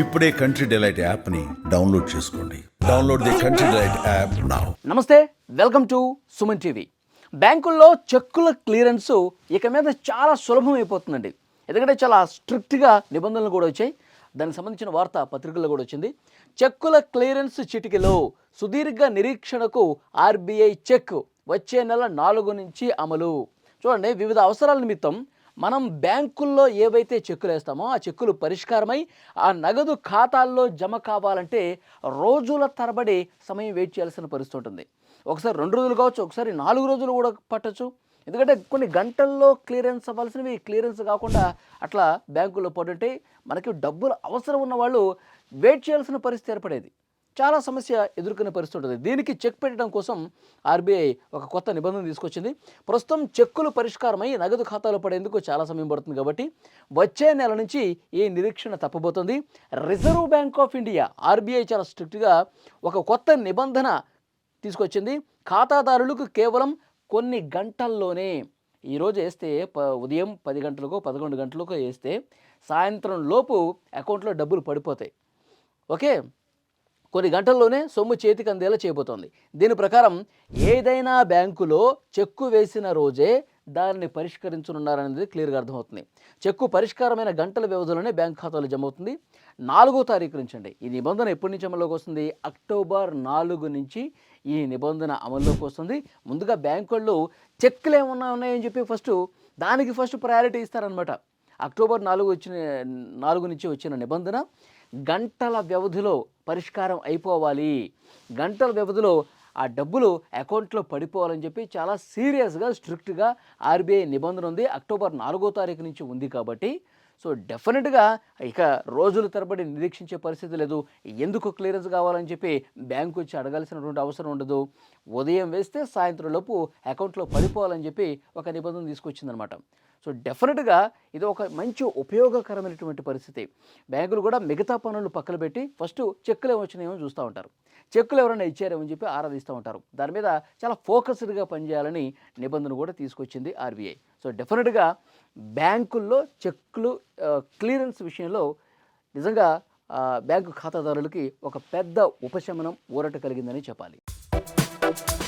ఇప్పుడే country delight యాప్ని download చేసుకోండి. Download the country delight app now నమస్తే వెల్కమ్ టు సుమన్ టీవీ. బ్యాంకుల్లో చెక్కుల క్లియరెన్స్ ఇక మీద చాలా సులభం అయిపోతుందండి ఎందుకంటే చాలా స్ట్రిక్ట్గా నిబంధనలు కూడా వచ్చాయి. దానికి సంబంధించిన వార్త పత్రికల్లో కూడా వచ్చింది. చెక్కుల క్లియరెన్స్ చిటికలో సుదీర్ఘ నిరీక్షణకు ఆర్బీఐ చెక్ వచ్చే నెల నాలుగు నుంచి అమలు. చూడండి వివిధ అవసరాల నిమిత్తం మనం బ్యాంకుల్లో ఏవైతే చెక్కులు వేస్తామో ఆ చెక్కులు పరిష్కారమై ఆ నగదు ఖాతాల్లో జమ కావాలంటే రోజుల తరబడి సమయం వెయిట్ చేయాల్సిన పరిస్థితి ఉంటుంది. ఒకసారి రెండు రోజులు కావచ్చు ఒకసారి నాలుగు రోజులు కూడా పట్టచ్చు. ఎందుకంటే కొన్ని గంటల్లో క్లియరెన్స్ అవ్వాల్సినవి క్లియరెన్స్ కాకుండా అట్లా బ్యాంకుల్లో పడుంటే మనకి డబ్బులు అవసరం ఉన్న వాళ్ళు వెయిట్ చేయాల్సిన పరిస్థితి ఏర్పడేది. చాలా సమస్య ఎదుర్కొనే పరిస్థితి ఉంటుంది. దీనికి చెక్ పెట్టడం కోసం ఆర్బీఐ ఒక కొత్త నిబంధన తీసుకొచ్చింది. ప్రస్తుతం చెక్కులు పరిష్కారమై నగదు ఖాతాలో పడేందుకు చాలా సమయం పడుతుంది కాబట్టి వచ్చే నెల నుంచి ఈ నిరీక్షణ తప్పబోతుంది. Reserve bank of India RBI చాలా స్ట్రిక్ట్గా ఒక కొత్త నిబంధన తీసుకొచ్చింది. ఖాతాదారులకు కేవలం కొన్ని గంటల్లోనే ఈరోజు వేస్తే ప ఉదయం పది గంటలకు పదకొండు గంటలకు వేస్తే సాయంత్రం లోపు అకౌంట్లో డబ్బులు పడిపోతాయి. ఓకే? కొన్ని గంటల్లోనే సొమ్ము చేతికి అందేలా చేయబోతోంది. దీని ప్రకారం ఏదైనా బ్యాంకులో చెక్కు వేసిన రోజే దాన్ని పరిష్కరించనున్నారనేది క్లియర్గా అర్థమవుతుంది. చెక్కు పరిష్కారమైన గంటల వ్యవధిలోనే బ్యాంక్ ఖాతాలో జమ అవుతుంది నాలుగో తారీఖు నుంచి అండి ఈ నిబంధన ఎప్పటి నుంచి అమల్లోకి వస్తుంది? అక్టోబర్ నాలుగు నుంచి ఈ నిబంధన అమల్లోకి వస్తుంది. ముందుగా బ్యాంకు వాళ్ళు చెక్కులు ఏమన్నా ఉన్నాయని చెప్పి ఫస్ట్ దానికి ఫస్ట్ ప్రయారిటీ ఇస్తారనమాట అక్టోబర్ నాలుగు వచ్చిన నాలుగు నుంచి వచ్చిన నిబంధన గంటల వ్యవధిలో పరిష్కారం అయిపోవాలి. గంటల వ్యవధిలో ఆ డబ్బులు అకౌంట్లో పడిపోవాలని చెప్పి చాలా సీరియస్గా స్ట్రిక్ట్గా ఆర్బీఐ నిబంధన ఉంది. అక్టోబర్ నాలుగో తారీఖు నుంచి ఉంది కాబట్టి. సో డెఫినెట్గా ఇక రోజుల తరబడి నిరీక్షించే పరిస్థితి లేదు. ఎందుకు క్లియరెన్స్ కావాలని చెప్పి బ్యాంకు వచ్చి అడగాల్సినటువంటి అవసరం ఉండదు. ఉదయం వేస్తే సాయంత్రం లోపు అకౌంట్లో పడిపోవాలని చెప్పి ఒక నిబంధన తీసుకొచ్చిందనమాట. సో డెఫినెట్గా ఇది ఒక మంచి ఉపయోగకరమైనటువంటి పరిస్థితి. బ్యాంకులు కూడా మిగతా పనులు పక్కన పెట్టి ఫస్ట్ చెక్కులు ఏమొచ్చినాయేమో చూస్తూ ఉంటారు. చెక్కులు ఎవరైనా ఇచ్చారేమని చెప్పి ఆరాధిస్తూ ఉంటారు. దాని మీద చాలా ఫోకస్డ్గా పనిచేయాలని నిబంధన కూడా తీసుకొచ్చింది ఆర్బీఐ. సో డెఫినెట్గా బ్యాంకుల్లో చెక్కులు క్లియరెన్స్ విషయంలో నిజంగా బ్యాంకు ఖాతాదారులకి ఒక పెద్ద ఉపశమనం ఊరట కలిగిందని చెప్పాలి. out.